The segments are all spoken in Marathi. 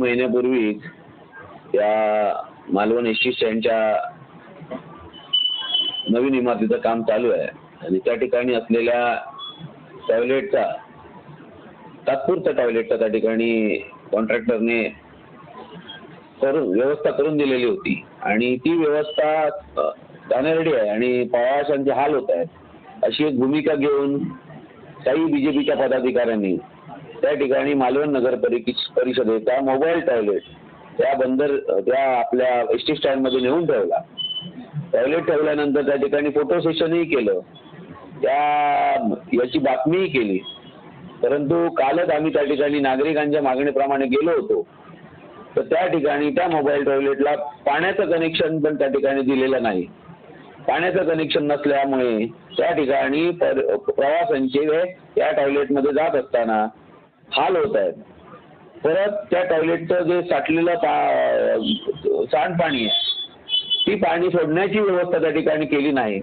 काही महिन्यापूर्वीच या मालवण एस टी स्टँडच्या नवीन इमारतीचं काम चालू आहे. आणि त्या ठिकाणी असलेल्या टॉयलेटचा तात्पुरत्या टॉयलेटचा त्या ठिकाणी कॉन्ट्रॅक्टरने करून व्यवस्था करून दिलेली होती. आणि ती व्यवस्था कानरडी आहे आणि प्रवाशांचे हाल होत आहेत. अशी एक भूमिका घेऊन काही बीजेपीच्या पदाधिकाऱ्यांनी त्या ठिकाणी मालवण नगर परिषदेचा मोबाईल टॉयलेट त्या बंदर त्या आपल्या एस टी स्टँडमध्ये नेऊन ठेवला. टॉयलेट ठेवल्यानंतर त्या ठिकाणी फोटो सेशनही केलं. त्या याची बातमीही केली. परंतु कालच आम्ही त्या ठिकाणी नागरिकांच्या मागणीप्रमाणे गेलो होतो. तर त्या ठिकाणी त्या मोबाईल टॉयलेटला पाण्याचं कनेक्शन पण त्या ठिकाणी दिलेलं नाही. पाण्याचं कनेक्शन नसल्यामुळे त्या ठिकाणी प्रवाशांचे त्या टॉयलेटमध्ये जात असताना हाल होत आहेत. परत त्या टॉयलेटचं जे साठलेलं पा सांडपाणी आहे ती पाणी सोडण्याची व्यवस्था त्या ठिकाणी केली नाही.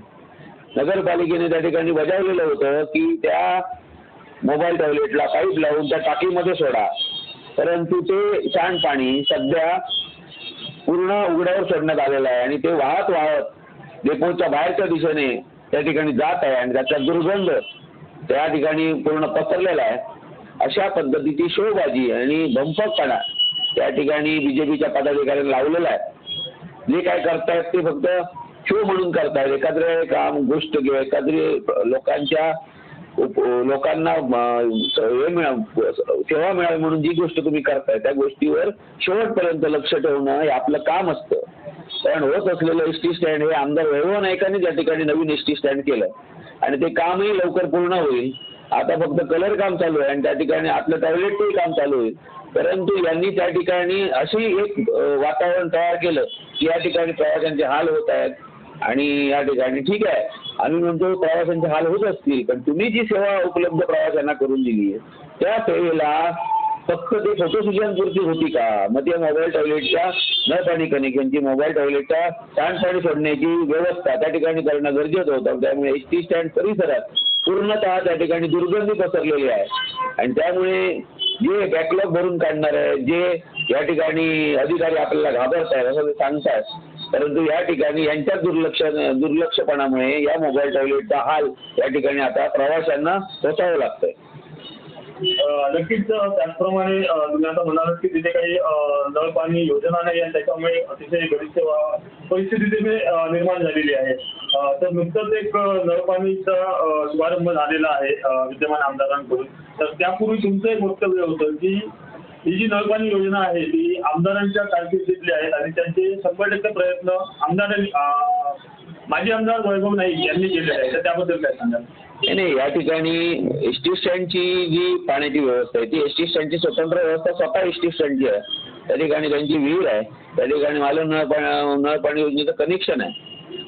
नगरपालिकेने त्या ठिकाणी बजावलेलं होतं की त्या मोबाईल टॉयलेटला पाईप लावून त्या टाकीमध्ये सोडा. परंतु ते सांडपाणी सध्या पूर्ण उघड्यावर सोडण्यात आलेलं आहे आणि ते वाहत वाहत डेपोच्या बाहेरच्या दिशेने त्या ठिकाणी जात आहे आणि त्याचा दुर्गंध त्या ठिकाणी पूर्ण पसरलेला आहे. अशा पद्धतीची शोबाजी आणि भंपकपणा त्या ठिकाणी बीजेपीच्या पदाधिकाऱ्यांनी लावलेला आहे. जे काय करतायत ते फक्त शो म्हणून करतायत. एखाद्रे काम गोष्ट किंवा एखाद्री लोकांच्या लोकांना हे मिळा सेवा मिळावी म्हणून जी गोष्ट तुम्ही करताय त्या गोष्टीवर शेवटपर्यंत लक्ष ठेवणं हे आपलं काम असतं. कारण होत असलेलं एस टी स्टँड हे आमदार वैभव नायकाने त्या ठिकाणी नवीन एस टी स्टँड केलं आणि ते कामही लवकर पूर्ण होईल आता फक्त कलर काम चालू आहे आणि त्या ठिकाणी आपलं टॉयलेटचंही काम चालू होईल परंतु यांनी त्या ठिकाणी अशी एक वातावरण तयार केलं की या ठिकाणी प्रवाशांचे हाल होत आहेत आणि या ठिकाणी ठीक आहे. आम्ही म्हणतो प्रवाशांचे हाल होत असतील पण तुम्ही जी सेवा उपलब्ध प्रवाशांना करून दिली आहे त्या सेवेला फक्त ते फोटोसिजनपुरती होती का? मग त्या मोबाईल टॉयलेटच्या न पाणी कनेक्शनची मोबाईल टॉयलेटच्या सांडपाणी सोडण्याची व्यवस्था त्या ठिकाणी करणं गरजेचं होतं. त्यामुळे एस टी स्टँड परिसरात पूर्णतः त्या ठिकाणी दुर्गंधी पसरलेली आहे. आणि त्यामुळे जे बॅकलॉग भरून काढणार आहे जे या ठिकाणी अधिकारी आपल्याला घाबरत आहेत असं ते सांगतात. परंतु या ठिकाणी यांच्या दुर्लक्ष दुर्लक्षपणामुळे या मोबाईल टॉयलेटचा हाल या ठिकाणी आता प्रवाशांना सोसावं लागतंय. नक्कीच त्याचप्रमाणे तुम्ही आता म्हणालात की तिथे काही नळ पाणी योजना नाही आहे त्याच्यामुळे अतिशय गरीब परिस्थिती तिथे निर्माण झालेली आहे. तर नुकतंच एक नळ पाणीचा शुभारंभ झालेला आहे विद्यमान आमदारांकडून. तर त्यापूर्वी तुमचं एक वक्तव्य होतं की ही जी नळपाणी योजना आहे ती आमदारांच्या कारकिर्दीतली आहे आणि त्यांचे शंभर टक्के प्रयत्न आमदारांनी माजी आमदार वैभव नाईक यांनी केलेले आहे तर त्याबद्दल काय सांगाल? नाही नाही या ठिकाणी एस टी स्टँडची जी पाण्याची व्यवस्था आहे ती एस टी स्टँडची स्वतंत्र व्यवस्था स्वतः एस टी स्टँडची आहे. त्या ठिकाणी त्यांची विहीर आहे त्या ठिकाणी मालवण नळ पाणी नळ पाणी योजनेचं कनेक्शन आहे.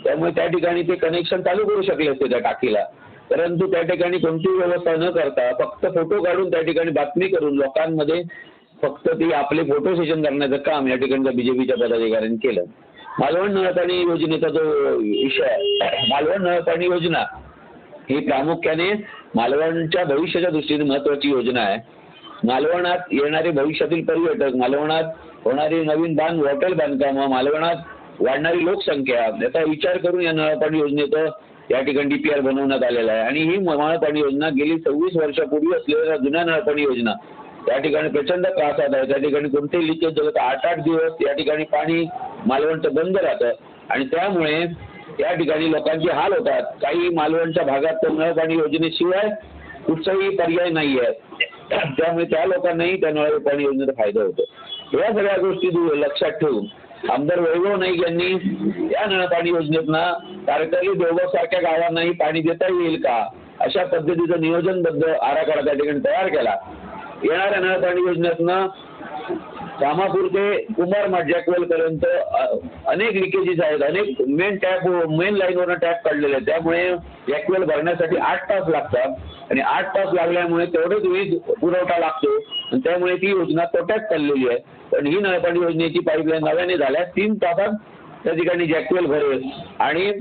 त्यामुळे त्या ठिकाणी ते कनेक्शन चालू करू शकले असते त्या टाकीला. परंतु त्या ठिकाणी कोणतीही व्यवस्था न करता फक्त फोटो काढून त्या ठिकाणी बातमी करून लोकांमध्ये फक्त ती आपले फोटो सेशन करण्याचं काम या ठिकाणच्या बीजेपीच्या पदाधिकाऱ्यांनी केलं. मालवण नळ पाणी योजनेचा जो विषय आहे मालवण नळ पाणी योजना ही प्रामुख्याने मालवणच्या भविष्याच्या दृष्टीने महत्वाची योजना आहे. मालवणात येणारे भविष्यातील पर्यटक मालवणात होणारी नवीन बांध हॉटेल बांधकामं मालवणात वाढणारी लोकसंख्या याचा विचार करून या नळपाणी योजनेचं या ठिकाणी डीपीआर बनवण्यात आलेला आहे. आणि ही नळपाणी योजना गेली सव्वीस वर्षापूर्वी असलेल्या जुन्या नळपाणी योजना त्या ठिकाणी प्रचंड त्रासात आहे. त्या ठिकाणी कोणतेही लिकेज झालं तर आठ आठ दिवस या ठिकाणी पाणी मालवणचं बंद राहतं. आणि त्यामुळे या ठिकाणी लोकांचे हाल होतात. काही मालवणच्या भागात तर नळ पाणी योजनेशिवाय कुठचाही पर्याय नाही आहे त्यामुळे त्या लोकांनाही त्या नळ पाणी योजनेचा फायदा होतो. या सगळ्या गोष्टी लक्षात ठेवून आमदार वैभव नाईक यांनी या नळ पाणी योजनेतनं तारकर्ली देवगाव सारख्या गावांनाही पाणी देता येईल का? अशा पद्धतीचं नियोजनबद्ध आराखडा त्या ठिकाणी तयार केला. येणाऱ्या नळ पाणी योजनेतनं रामापूर ते कुमार जॅकवेल पर्यंत अनेक लिकेजेस आहेत. अनेक मेन टॅप मेन लाईनवरनं टॅप काढलेले आहेत. त्यामुळे जॅकवेल भरण्यासाठी आठ तास लागतात. आणि आठ तास लागल्यामुळे तेवढेच वीज पुरवठा लागतो. आणि त्यामुळे ती योजना तोट्यात चाललेली आहे. पण ही नळपाणी योजनेची पाईपलाईन नव्याने झाल्यास तीन तासात त्या ठिकाणी जॅकवेल भरेल. आणि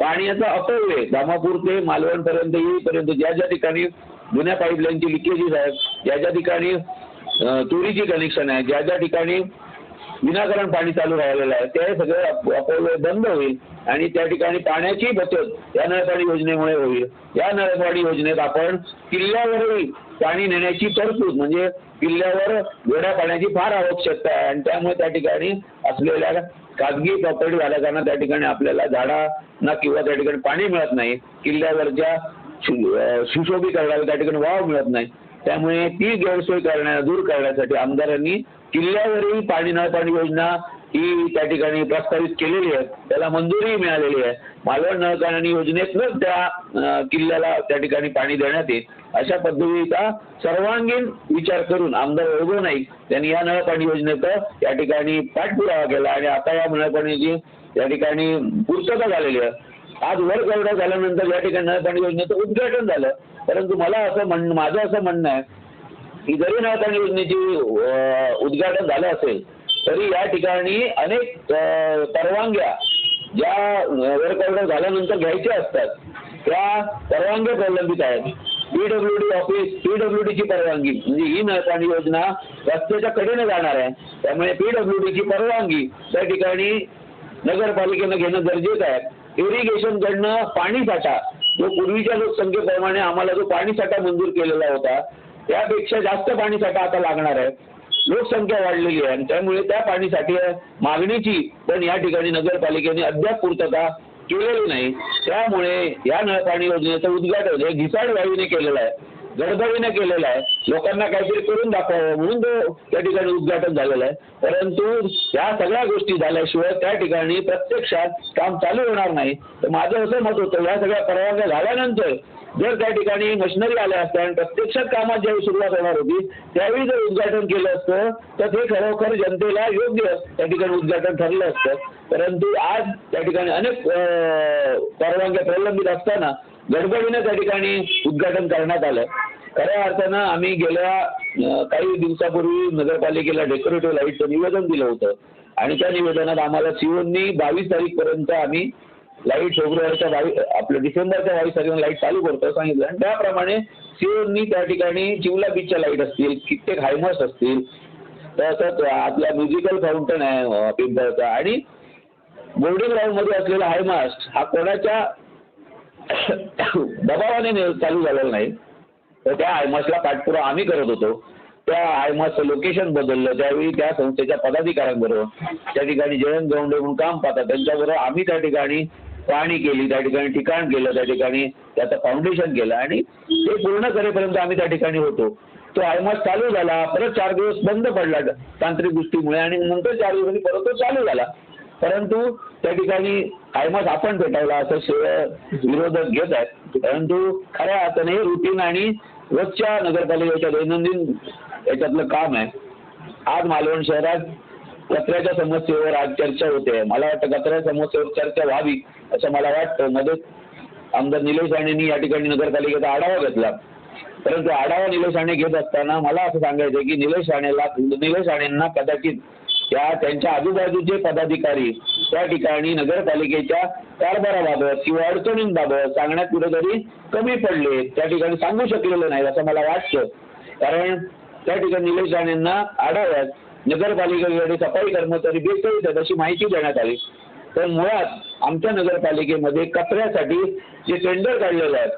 पाण्याचा अपव्यय धामापूर ते मालवणपर्यंत येईपर्यंत ज्या ज्या ठिकाणी जुन्या पाईपलाईनची लिकेजेस आहेत. ज्या ज्या ठिकाणी तुरीची कनेक्शन आहे ज्या ज्या ठिकाणी विनाकारण पाणी चालू राहिलेलं आहे ते सगळं अप- अपव्यय बंद होईल आणि त्या ठिकाणी पाण्याची बचत या नळपाणी योजनेमुळे होईल. या नळपाणी योजनेत आपण किल्ल्यावरही पाणी नेण्याची तरतूद म्हणजे किल्ल्यावर गोड्या पाण्याची फार आवश्यकता आहे आणि त्यामुळे त्या ठिकाणी असलेल्या खाजगी प्रॉपर्टी धारकांना त्या ठिकाणी आपल्याला झाडांना किंवा त्या ठिकाणी पाणी मिळत नाही. किल्ल्यावरच्या सुशोभीकरणाला त्या ठिकाणी वाव मिळत नाही. त्यामुळे ती गैरसोय करण्या दूर करण्यासाठी आमदारांनी किल्ल्यावरही पाणी नळपाणी योजना ही त्या ठिकाणी प्रस्तावित केलेली आहे. त्याला मंजुरी मिळालेली आहे. मालवण नळपाणी योजनेतूनच त्या किल्ल्याला त्या ठिकाणी पाणी देण्यात येईल. अशा पद्धतीचा सर्वांगीण विचार करून आमदार वैभव नाईक त्यांनी या नळपाणी योजनेचा या ठिकाणी पाठपुरावा केला आणि आता या नळपाणीची या ठिकाणी पूर्तता झालेली आहे. आज वर कवडा झाल्यानंतर या ठिकाणी नळपाणी योजनेचं उद्घाटन झालं. परंतु मला असं म्हण माझं असं म्हणणं आहे की जरी नळपाणी योजनेची उद्घाटन झालं असेल तरी या ठिकाणी अनेक परवानग्या ज्या वरकवडा झाल्यानंतर घ्यायच्या असतात त्या परवानग्या प्रलंबित आहेत. पीडब्ल्यू डी ऑफिस पीडब्ल्यू डीची परवानगी म्हणजे ही नळपाणी योजना रस्त्याच्या कडेने जाणार आहे. त्यामुळे पीडब्ल्यू डीची परवानगी त्या ठिकाणी नगरपालिकेनं घेणं गरजेचं आहे. इरिगेशन कडनं पाणीसाठा जो पूर्वीच्या लोकसंख्येप्रमाणे आम्हाला जो पाणीसाठा मंजूर केलेला होता त्यापेक्षा जास्त पाणीसाठा आता लागणार आहे. लोकसंख्या वाढलेली आहे आणि त्यामुळे त्या पाणीसाठी मागणीची पण या ठिकाणी नगरपालिकेने अद्याप पूर्तता केलेली नाही. त्यामुळे या नळपाणी योजनेचं उद्घाटन हे घिसाड वायूने केलेलं आहे. गडबडीनं केलेलं आहे. लोकांना काहीतरी करून दाखवावं म्हणून तो त्या ठिकाणी उद्घाटन झालेलं आहे. परंतु या सगळ्या गोष्टी झाल्याशिवाय त्या ठिकाणी प्रत्यक्षात काम चालू होणार नाही. तर माझं असं मत होतं या सगळ्या परवानग्या झाल्यानंतर जर त्या ठिकाणी मशिनरी आल्या असत्या आणि प्रत्यक्षात कामात ज्यावेळी सुरुवात होणार होती त्यावेळी जर उद्घाटन केलं असतं तर ते खरोखर जनतेला योग्य त्या ठिकाणी उद्घाटन ठरलं असतं. परंतु आज त्या ठिकाणी अनेक अं, परवानग्या प्रलंबित असताना गडबडीनं त्या ठिकाणी उद्घाटन करण्यात आलं. खऱ्या अर्थानं आम्ही गेल्या काही दिवसापूर्वी नगरपालिकेला डेकोरेटिव्ह लाईटचं निवेदन दिलं होतं. आणि त्या निवेदनात आम्हाला सीओनी बावीस तारीखपर्यंत आम्ही लाइट फेब्रुवारीच्या बावीस आपलं डिसेंबरच्या बावीस तारखेला लाइट चालू करतो सांगितलं. आणि त्याप्रमाणे सीओनी त्या ठिकाणी चिवला बीचच्या लाइट असतील कित्येक हायमर्स असतील तसंच आपला म्युझिकल फाउंटन आहे पिंपळचा. आणि बोर्डिंगमध्ये असलेला हायमास्ट हा कोणाच्या दबावाने चालू झालेला नाही. तर त्या हायमास्टला पाठपुरावा आम्ही करत होतो. त्या हायमास्टचं लोकेशन बदललं. त्यावेळी त्या संस्थेच्या पदाधिकाऱ्यांबरोबर त्या ठिकाणी जयंत गवंडे म्हणून काम पाहतात त्यांच्याबरोबर आम्ही त्या ठिकाणी पाहणी केली त्या ठिकाणी ठिकाण केलं त्या ठिकाणी त्याचं फाउंडेशन केलं आणि ते पूर्ण करेपर्यंत आम्ही त्या ठिकाणी होतो. तो आयमास चालू झाला. परत चार दिवस बंद पडला तांत्रिक गोष्टीमुळे आणि नंतर चार दिवसांनी परत तो चालू झाला. परंतु त्या ठिकाणी कायमच आपण भेटायला असं श्रेय विरोधक घेत आहेत. परंतु खऱ्या अर्थाने रुटीन आणि रोजच्या नगरपालिकेच्या दैनंदिन याच्यातलं काम आहे. आज मालवण शहरात कचऱ्याच्या समस्येवर आज चर्चा होते. मला वाटतं कचऱ्याच्या समस्येवर चर्चा व्हावी असं मला वाटतं. मध्ये आमदार निलेश राणेंनी या ठिकाणी नगरपालिकेचा आढावा घेतला. परंतु आढावा निलेश राणे घेत असताना मला असं सांगायचं की निलेश राणेला निलेश राणेंना कदाचित त्या त्यांच्या आजूबाजूचे पदाधिकारी त्या ठिकाणी नगरपालिकेच्या कारभाराबाबत किंवा अडचणींबाबत सांगण्यात कुठेतरी कमी पडले त्या ठिकाणी सांगू शकलेलं नाही असं मला वाटतं. कारण त्या ठिकाणी निलेश राणेंना आढाव्यात नगरपालिकेकडे सफाई कर्मचारी बेसळीत आहेत अशी माहिती देण्यात आली. तर मुळात आमच्या नगरपालिकेमध्ये कचऱ्यासाठी जे टेंडर काढलेलं आहे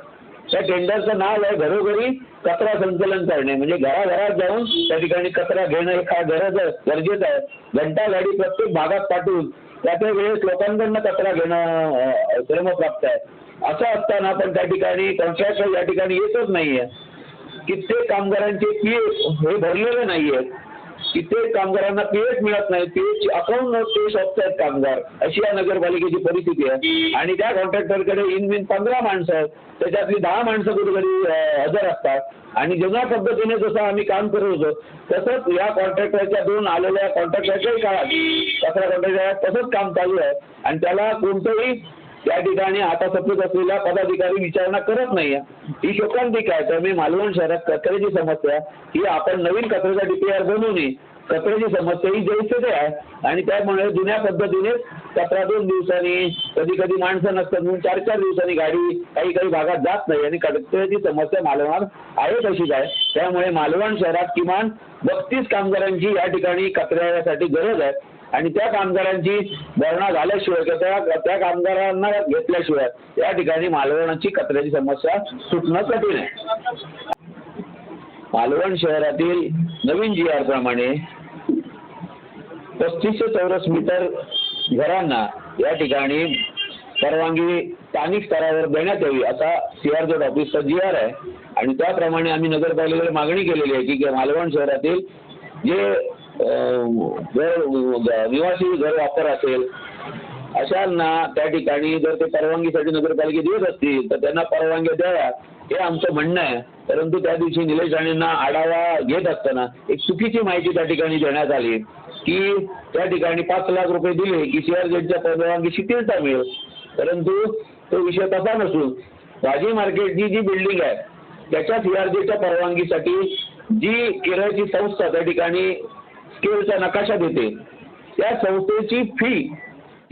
त्या टेंडरचं नाव आहे घरोघरी कचरा संकलन करणे. म्हणजे घराघरात जाऊन त्या ठिकाणी कचरा घेणं हे काय गरज गरजेचं आहे. घंटा गाडी प्रत्येक भागात पाठवून त्या त्या वेळेस लोकांकडनं कचरा घेणं अं, श्रमप्राप्त आहे. असं असताना पण त्या ठिकाणी कॉन्ट्रॅक्टर या ठिकाणी येतच नाहीये. कित्येक कामगारांचे पी हे भरलेले नाहीये. तिथे कामगारांना पीएच मिळत नाही. पीएच अकाउंट नोट ते कामगार. अशी या नगरपालिकेची परिस्थिती आहे. आणि त्या कॉन्ट्रॅक्टरकडे इन बिन पंधरा माणसं आहेत. त्याच्यातली दहा माणसं कुठेतरी हजर असतात. आणि जुन्या पद्धतीने जसं आम्ही काम करत होतो तसंच या कॉन्ट्रॅक्टरच्या दोन आलेल्या कॉन्ट्रॅक्टरच्याही काळात कचरा कॉन्ट्रॅक्टर तसंच काम चालू आहे. आणि त्याला कोणतंही त्या ठिकाणी आता सत्तेत असलेला पदाधिकारी विचारणा करत नाहीये ही शोकांतिक आहे मी मालवण शहरात कचऱ्याची समस्या ही आपण नवीन कचऱ्याचा डीपीआर बनवू नये. कचऱ्याची समस्या ही जैसे आहे. आणि त्यामुळे जुन्या पद्धतीने कचरा दोन दिवसांनी कधी कधी माणसं नसतात म्हणून चार चार दिवसांनी गाडी काही काही भागात जात नाही. आणि कचऱ्याची समस्या मालवणात आहे तशीच आहे. त्यामुळे मालवण शहरात किमान बत्तीस कामगारांची या ठिकाणी कचऱ्यासाठी गरज आहे. आणि त्या कामगारांची भरणा झाल्याशिवाय किंवा त्या त्या कामगारांना घेतल्याशिवाय या ठिकाणी मालवणाची कचऱ्याची समस्या सुटणं कठीण आहे. मालवण शहरातील नवीन जी आर प्रमाणे पस्तीसशे चौरस मीटर घरांना या ठिकाणी परवानगी स्थानिक स्तरावर देण्यात यावी असा सीआरझेड ऑफिसचा जी आर आहे. आणि त्याप्रमाणे आम्ही नगरपालिकेला मागणी केलेली आहे की मालवण शहरातील जे घर निवासी घर वापर असेल अशांना त्या ठिकाणी जर ते परवानगीसाठी नगरपालिका देत असतील तर त्यांना परवानगी द्याव्या हे आमचं म्हणणं आहे. परंतु त्या दिवशी निलेश राणेंना आढावा घेत असताना एक चुकीची माहिती त्या ठिकाणी देण्यात आली की त्या ठिकाणी पाच लाख रुपये दिले की सीआरजेडच्या परवानगी शिथिलता मिळेल. परंतु तो विषय तसा नसून भाजी मार्केटची जी बिल्डिंग आहे त्याच्या सीआरजेडच्या परवानगीसाठी जी केरळची संस्था त्या ठिकाणी स्केलचा नकाशा देते. त्या संस्थेची फी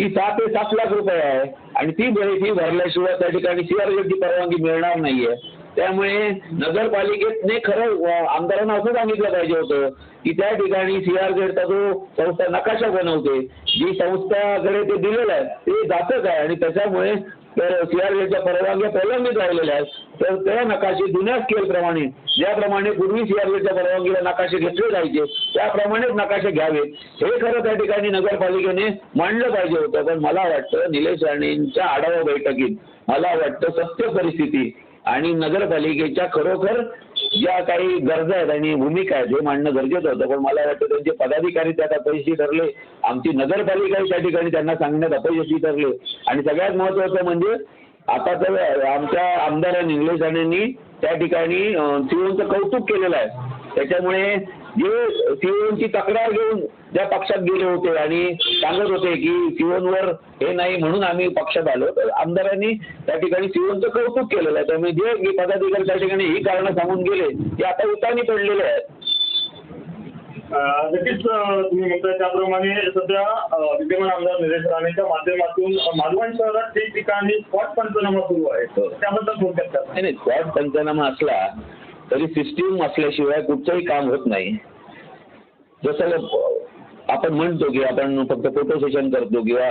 ही सहा ते सात लाख रुपये आहे. आणि ती भर- फी भरल्याशिवाय त्या ठिकाणी सीआरझेडची परवानगी मिळणार नाहीये. त्यामुळे नगरपालिकेने खरं आमदारांना असं सांगितलं पाहिजे होतं की त्या ठिकाणी सीआरझेडचा जो संस्था नकाशा बनवते जी संस्थाकडे ते दिलेलं आहे ते जातच आहे. आणि त्याच्यामुळे तर सीआरझेडच्या परवानग्या प्रलंबित राहिलेल्या आहेत. तर त्या नकाशे जुन्या स्केलप्रमाणे ज्याप्रमाणे पूर्वी सीआरझेडच्या परवानगीला नकाशे घेतले जायचे त्याप्रमाणेच नकाशे घ्यावेत हे खरं त्या ठिकाणी नगरपालिकेने मांडलं पाहिजे होतं पण मला वाटतं निलेश राणेंच्या आढावा बैठकीत मला वाटतं सत्य परिस्थिती आणि नगरपालिकेच्या खरोखर ज्या काही गरजा आहेत आणि भूमिका आहेत हे मांडणं गरजेचं होतं. पण मला वाटतं त्यांचे पदाधिकारी त्यात अपयशी ठरले. आमची नगरपालिकाही त्या ठिकाणी त्यांना सांगण्यात अपयशी ठरले. आणि सगळ्यात महत्वाचं म्हणजे आता तर आमच्या आमदारांनी निलेश त्या ठिकाणी सीओचं कौतुक केलेलं आहे. त्याच्यामुळे जे सीओची तक्रार घेऊन ज्या पक्षात गेले होते आणि सांगत होते की सीओनवर हे नाही म्हणून आम्ही पक्षात आलो तर आमदारांनी त्या ठिकाणी सीओचं कौतुक केलेलं आहे. त्यामुळे जे पदाधिकारी त्या ठिकाणी ही कारणं सांगून गेले ते आता उतानी पडलेले आहेत. नक्कीच तुम्ही म्हणताय त्याप्रमाणे सध्या विद्यमान आमदार निलेश राणेच्या माध्यमातून मालवण शहरात ठिकठिकाणी स्पॉट पंचनामा सुरू आहे. हो. त्याबद्दल थोडक्यात काय नाही नाही स्पॉट पंचनामा असला तरी सिस्टीम असल्याशिवाय कुठचंही काम होत नाही. जसं आपण म्हणतो की आपण फक्त फोटो सेशन करतो किंवा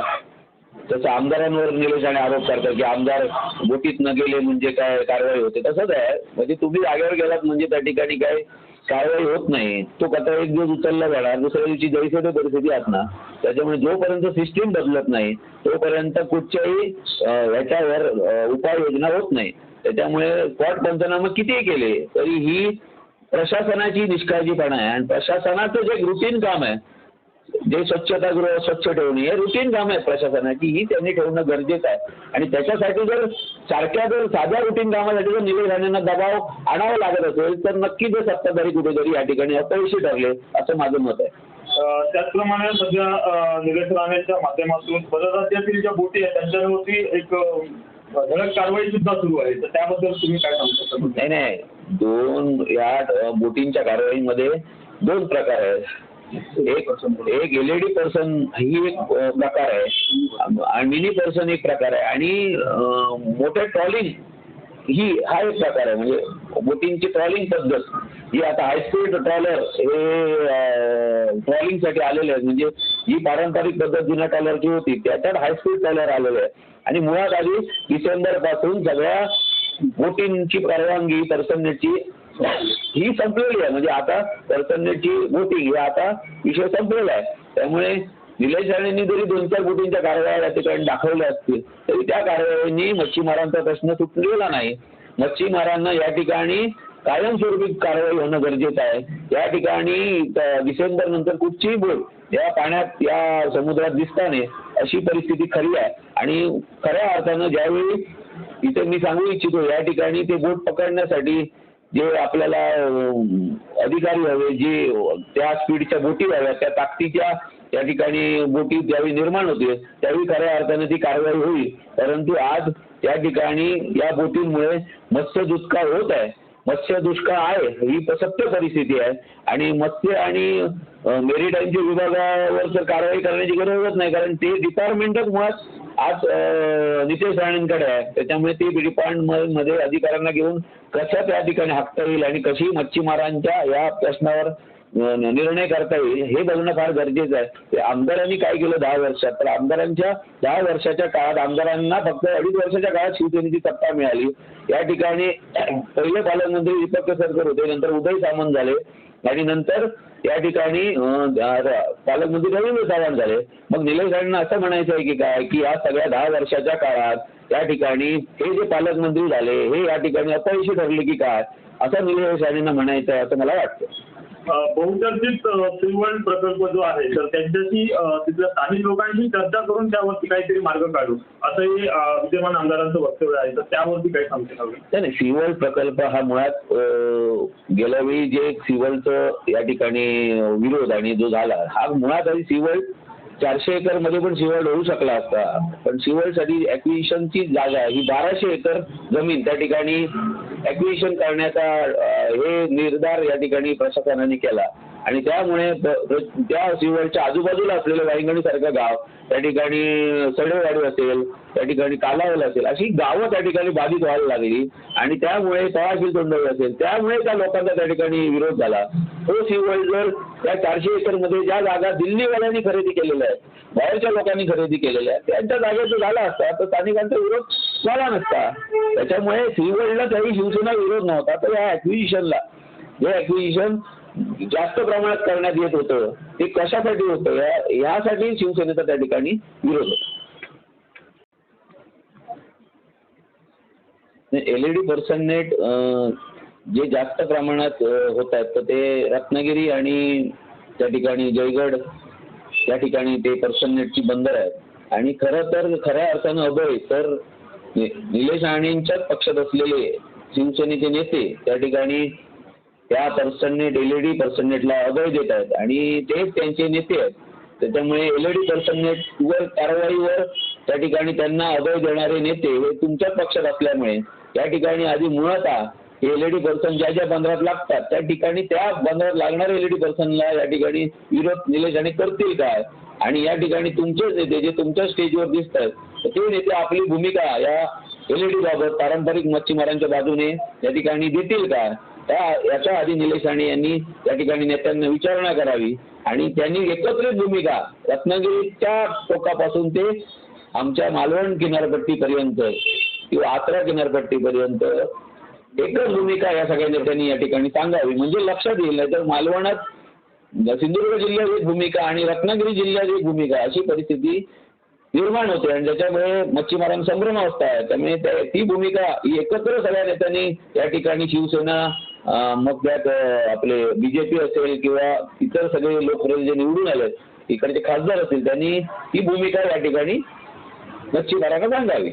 तसं आमदारांवर निलेश आणि आरोप करतात की आमदार बोटीत न गेले म्हणजे काय कारवाई होते. तसंच आहे. म्हणजे तुम्ही जागेवर गेलात म्हणजे त्या ठिकाणी काय कारवाई होत नाही. तो कचरा एक दिवस उचलला जाणार दुसऱ्या दिवशी जैसे परिस्थिती असणार. त्याच्यामुळे जोपर्यंत सिस्टीम बदलत नाही तोपर्यंत कुठच्याही अं, ह्याच्यावर उपाययोजना होत नाही. त्याच्यामुळे स्पॉट पंचनामा कितीही केले तरी ही प्रशासनाची निष्काळजीपणा आहे. आणि प्रशासनाचं जे रुटीन काम आहे जे स्वच्छतागृह स्वच्छ ठेवणे हे रुटीन काम आहे प्रशासनाची. ही त्यांनी ठेवणं गरजेचं आहे. आणि त्याच्यासाठी जर सारख्या जर साध्या रुटीन कामासाठी जर राणेंना दबाव आणावा लागत असेल तर नक्की ते सत्ताधारी कुठेतरी या ठिकाणी अपयशी ठरले असं माझं मत आहे. त्याचप्रमाणे सध्या निलेश राणेच्या माध्यमातून परराज्यातील ज्या बोटी आहेत त्यांच्यावरती एक धडक कारवाई सुद्धा सुरू आहे. तर त्याबद्दल तुम्ही काय सांगू शकता? नाही नाही. दोन या बोटींच्या कारवाईमध्ये दोन प्रकार आहेत. एक एक एलईडी पर्सन ही एक प्रकार आहे. आणि मिनी पर्सन एक प्रकार आहे. आणि मोठ्या ट्रॉलिंग ही हा एक प्रकार आहे. म्हणजे बोटिंगची ट्रॉलिंग पद्धत ही आता हायस्पीड ट्रॉलर हे ट्रॉलिंगसाठी आलेले आहेत. म्हणजे ही पारंपरिक पद्धत जुन्या ट्रॉलरची होती त्याच्यात हायस्पीड ट्रॉलर आलेले आहे आणि मुळात आधी डिसेंबरपासून सगळ्या बोटिंगची परवानगी पर्सनची ही संपलेली आहे. म्हणजे आता पर्सननेटची बोटिंग हे आता विषय संपलेला आहे. त्यामुळे निलेश राणेंनी जरी दोन चार बोटींच्या कारवाया या ठिकाणी दाखवल्या असतील तरी त्या कारवायांनी मच्छीमारांचा प्रश्न सुटलेला नाही. मच्छीमारांना या ठिकाणी कायमस्वरूपी कारवाई होणं गरजेचं आहे. या ठिकाणी डिसेंबर नंतर कुठचीही बोट या पाण्यात या समुद्रात दिसता नाही अशी परिस्थिती खरी आहे. आणि खऱ्या अर्थानं ज्यावेळी इथे मी सांगू इच्छितो या ठिकाणी ते बोट पकडण्यासाठी जे आपल्याला अधिकारी हवे जे त्या स्पीडच्या बोटी हव्या त्या ताकदीच्या त्या ठिकाणी बोटी ज्यावेळी निर्माण होते त्यावेळी खऱ्या अर्थाने ती कारवाई होईल. परंतु आज त्या ठिकाणी या बोटींमुळे मत्स्य दुष्काळ होत आहे. मत्स्य दुष्काळ आहे ही सत्य परिस्थिती आहे. आणि मत्स्य आणि मेरीटाईमच्या विभागावर तर कारवाई करण्याची गरजच नाही कारण ते डिपार्टमेंटच मुळात आज नितेश राणेंकडे आहे. त्याच्यामुळे ते डिपार्टमेंटमध्ये अधिकाऱ्यांना घेऊन कसं त्या ठिकाणी हाकता येईल आणि कशी मच्छीमारांच्या या प्रश्नावर निर्णय करता येईल हे बघणं फार गरजेचं आहे. आमदारांनी काय केलं दहा वर्षात? तर आमदारांच्या दहा वर्षाच्या काळात आमदारांना फक्त अडीच वर्षाच्या काळात शिवसेनेची सत्ता मिळाली. या ठिकाणी पहिले पालकमंत्री दीपक केसरकर होते नंतर उदय सामंत झाले. आणि नंतर या ठिकाणी पालकमंत्री रवींद्र सावंत झाले. मग निलेश राणेंना असं म्हणायचं आहे की काय की या सगळ्या दहा वर्षाच्या काळात या ठिकाणी हे जे पालकमंत्री झाले हे या ठिकाणी अपयशी ठरले की काय असं निलेश राणेंना म्हणायचं आहे असं मला वाटतं बहुचर्चित फ्रीवर्ल्ड प्रकल्प जो आहे तर त्यांच्याशी तिथल्या स्थानिक लोकांशी चर्चा करून त्यावरती काहीतरी मार्ग काढू. असंही हे विद्यमान आमदारांचं वक्तव्य आहे. तर त्यावरती काही सांगते नाही प्रकल्प हा मुळात गेल्या वेळी जे सिवलचं या ठिकाणी विरोध आणि जो झाला हा मुळात आधी सिवल चारशे एकरमध्ये पण सीवर्ल्ड होऊ शकला असता. पण सीवर्ल्डसाठी ऍक्विशनची जागा ही बाराशे एकर जमीन त्या ठिकाणी ॲक्विजिशन करण्याचा हे निर्धार या ठिकाणी प्रशासनाने केला. आणि त्यामुळे त्या सिवलच्या आजूबाजूला असलेलं वाईंगणी सारखं गाव त्या ठिकाणी सडेवाडी असेल त्या ठिकाणी कालावल असेल अशी गावं त्या ठिकाणी बाधित व्हायला लागली. आणि त्यामुळे तळाशील तोंडवली असेल. त्यामुळे त्या लोकांचा त्या ठिकाणी विरोध झाला. तो सीवर्ल्ड जर त्या चारशे एकरमध्ये ज्या जागा दिल्लीवाल्यांनी खरेदी केलेल्या आहेत बाहेरच्या लोकांनी खरेदी केलेल्या आहेत त्यांच्या जागेत झाला असता तर स्थानिकांचा विरोध झाला नसता. त्याच्यामुळे सिवलला काही शिवसेना विरोध नव्हता. तर या ॲक्विजिशनला हे ॲक्विजिशन जास्त प्रमाणात करण्यात येत होतं. ते कशासाठी होतं? यासाठी शिवसेनेचा त्या ठिकाणी विरोध होता. एलईडी पर्सननेट जे जास्त प्रमाणात होत आहेत तर ते रत्नागिरी आणि त्या ठिकाणी जयगड त्या ठिकाणी ते पर्सननेटची बंदर आहेत. आणि खरं तर खऱ्या अर्थानं अभय तर निलेश राणेंच्याच पक्षात असलेले शिवसेनेचे नेते त्या ठिकाणी त्या पर्सननेट एल ई डी पर्सननेटला अभय देत आहेत. आणि तेच त्यांचे नेते आहेत. त्याच्यामुळे एल ई डी पर्सननेटवर कारवाईवर त्या ठिकाणी त्यांना अभय देणारे नेते हे तुमच्याच पक्षात असल्यामुळे त्या ठिकाणी आधी मुळतः एल ई डी पर्सन ज्या ज्या बंदरात लागतात त्या ठिकाणी त्या बंदरात लागणाऱ्या एल ई डी पर्सनला या ठिकाणी विरोध निलेशाने करतील काय? आणि या ठिकाणी तुमचेच नेते जे तुमच्या स्टेजवर दिसत आहेत ते नेते आपली भूमिका या एल ई डी बाबत पारंपरिक मच्छीमारांच्या बाजूने या ठिकाणी देतील का? त्या याच्या आधी निलेश राणे यांनी त्या ठिकाणी नेत्यांना विचारणा करावी आणि त्यांनी एकत्रित भूमिका रत्नागिरीच्या टोकापासून ते आमच्या मालवण किनारपट्टीपर्यंत किंवा आत्रा किनारपट्टीपर्यंत एकच भूमिका या सगळ्या नेत्यांनी या ठिकाणी सांगावी. म्हणजे लक्षात येईल नाही तर मालवणात सिंधुदुर्ग जिल्ह्यात एक भूमिका आणि रत्नागिरी जिल्ह्यात एक भूमिका अशी परिस्थिती निर्माण होते आणि ज्याच्यामुळे मच्छीमारांना संभ्रम अवस्था आहे त्यामुळे ती भूमिका ही एकत्र सगळ्या नेत्यांनी या ठिकाणी शिवसेना मग त्यात आपले बीजेपी असेल किंवा इतर सगळे लोकप्रतिनिधी जे निवडून आलेत इकडचे खासदार असतील त्यांनी ती भूमिका या ठिकाणी मच्छीमारांना सांगावी.